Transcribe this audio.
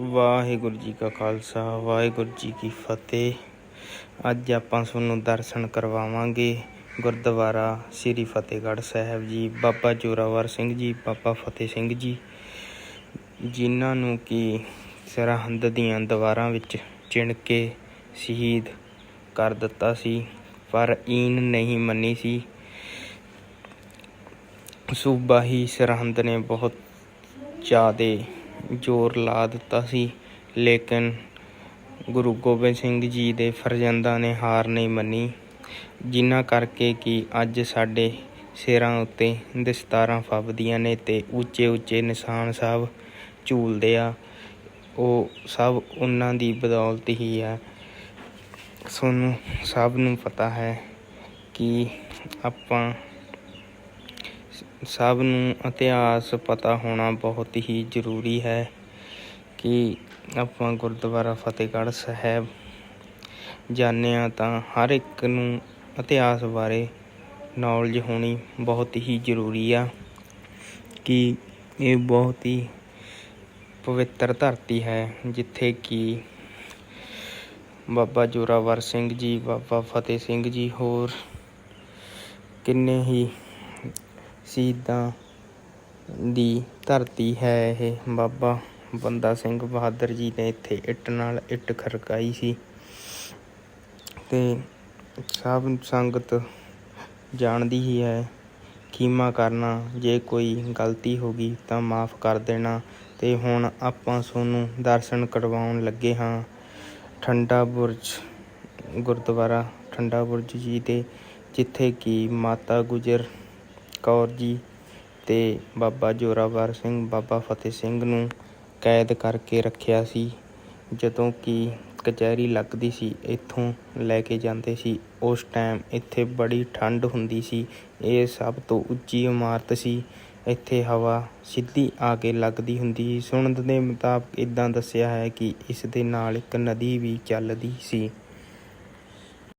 ਵਾਹਿਗੁਰੂ ਜੀ ਕਾ ਖਾਲਸਾ, ਵਾਹਿਗੁਰੂ ਜੀ ਕੀ ਫਤਿਹ। ਅੱਜ ਆਪਾਂ ਤੁਹਾਨੂੰ ਦਰਸ਼ਨ ਕਰਵਾਵਾਂਗੇ ਗੁਰਦੁਆਰਾ ਸ੍ਰੀ ਫਤਿਹਗੜ੍ਹ ਸਾਹਿਬ ਜੀ, ਬਾਬਾ ਜੋਰਾਵਰ ਸਿੰਘ ਜੀ, ਬਾਬਾ ਫਤਿਹ ਸਿੰਘ ਜੀ, ਜਿਨ੍ਹਾਂ ਨੂੰ ਕਿ ਸਰਹੰਦ ਦੀਆਂ ਦੀਵਾਰਾਂ ਵਿੱਚ ਚਿਣ ਕੇ ਸ਼ਹੀਦ ਕਰ ਦਿੱਤਾ ਸੀ, ਪਰ ਈਨ ਨਹੀਂ ਮੰਨੀ ਸੀ। ਸੂਬਾ ਹੀ ਸਰਹੰਦ ਨੇ ਬਹੁਤ ਜ਼ਿਆਦੇ ਜ਼ੋਰ ਲਾ ਦਿੱਤਾ ਸੀ, ਲੇਕਿਨ ਗੁਰੂ ਗੋਬਿੰਦ ਸਿੰਘ ਜੀ ਦੇ ਫਰਜ਼ੰਦਾਂ ਨੇ ਹਾਰ ਨਹੀਂ ਮੰਨੀ, ਜਿਨ੍ਹਾਂ ਕਰਕੇ ਕਿ ਅੱਜ ਸਾਡੇ ਸਿਰਾਂ ਉੱਤੇ ਦਸਤਾਰਾਂ ਫੱਬਦੀਆਂ ਨੇ ਤੇ ਉੱਚੇ ਉੱਚੇ ਨਿਸ਼ਾਨ ਸਾਹਿਬ ਝੂਲਦੇ ਆ। ਉਹ ਸਭ ਉਹਨਾਂ ਦੀ ਬਦੌਲਤ ਹੀ ਹੈ ਸਾਨੂੰ ਸਭ ਨੂੰ ਪਤਾ ਹੈ ਕਿ ਆਪਾਂ ਸਭ ਨੂੰ ਇਤਿਹਾਸ ਪਤਾ ਹੋਣਾ ਬਹੁਤ ਹੀ ਜ਼ਰੂਰੀ ਹੈ ਕਿ ਆਪਾਂ ਗੁਰਦੁਆਰਾ ਫਤਿਹਗੜ੍ਹ ਸਾਹਿਬ ਜਾਂਦੇ ਹਾਂ ਤਾਂ ਹਰ ਇੱਕ ਨੂੰ ਇਤਿਹਾਸ ਬਾਰੇ ਨੌਲੇਜ ਹੋਣੀ ਬਹੁਤ ਹੀ ਜ਼ਰੂਰੀ ਆ ਕਿ ਇਹ ਬਹੁਤ ਹੀ ਪਵਿੱਤਰ ਧਰਤੀ ਹੈ, ਜਿੱਥੇ ਕਿ ਬਾਬਾ ਜੋਰਾਵਰ ਸਿੰਘ ਜੀ, ਬਾਬਾ ਫਤਿਹ ਸਿੰਘ ਜੀ ਹੋਰ ਕਿੰਨੇ ਹੀ ਸ਼ਹੀਦਾਂ ਦੀ ਧਰਤੀ ਹੈ ਇਹ। ਬਾਬਾ ਬੰਦਾ ਸਿੰਘ ਬਹਾਦਰ ਜੀ ਨੇ ਇੱਥੇ ਇੱਟ ਨਾਲ ਇੱਟ ਖੜਕਾਈ ਸੀ ਤੇ ਸਭ ਸੰਗਤ ਜਾਣਦੀ ਹੀ ਹੈ ਖੀਮਾ ਕਰਨਾ। ਜੇ ਕੋਈ ਗਲਤੀ ਹੋ ਗਈ ਤਾਂ ਮਾਫ ਕਰ ਦੇਣਾ ਤੇ ਹੁਣ ਆਪਾਂ ਤੁਹਾਨੂੰ ਦਰਸ਼ਨ ਕਰਵਾਉਣ ਲੱਗੇ ਹਾਂ। ਠੰਡਾ ਬੁਰਜ ਗੁਰਦੁਆਰਾ, ਠੰਡਾ ਬੁਰਜ ਜੀ ਦੇ ਜਿੱਥੇ ਕਿ ਮਾਤਾ ਗੁਜਰ ਕੌਰ ਜੀ ਤੇ ਬਾਬਾ ਜੋਰਾਵਰ ਸਿੰਘ, ਬਾਬਾ ਫਤਿਹ ਸਿੰਘ ਨੂੰ ਕੈਦ ਕਰਕੇ ਰੱਖਿਆ ਸੀ। ਜਦੋਂ ਕਿ ਕਚਹਿਰੀ ਲੱਗਦੀ ਸੀ, ਇੱਥੋਂ ਲੈ ਕੇ ਜਾਂਦੇ ਸੀ। ਉਸ ਟਾਈਮ ਇੱਥੇ ਬੜੀ ਠੰਡ ਹੁੰਦੀ ਸੀ। ਇਹ ਸਭ ਤੋਂ ਉੱਚੀ ਇਮਾਰਤ ਸੀ। ਇੱਥੇ ਹਵਾ ਸਿੱਧੀ ਆ ਕੇ ਲੱਗਦੀ ਹੁੰਦੀ ਸੀ। ਸੁਣਨ ਦੇ ਮੁਤਾਬਕ ਇਦਾਂ ਦੱਸਿਆ ਹੈ ਕਿ ਇਸ ਦੇ ਨਾਲ ਇੱਕ ਨਦੀ ਵੀ ਚੱਲਦੀ ਸੀ।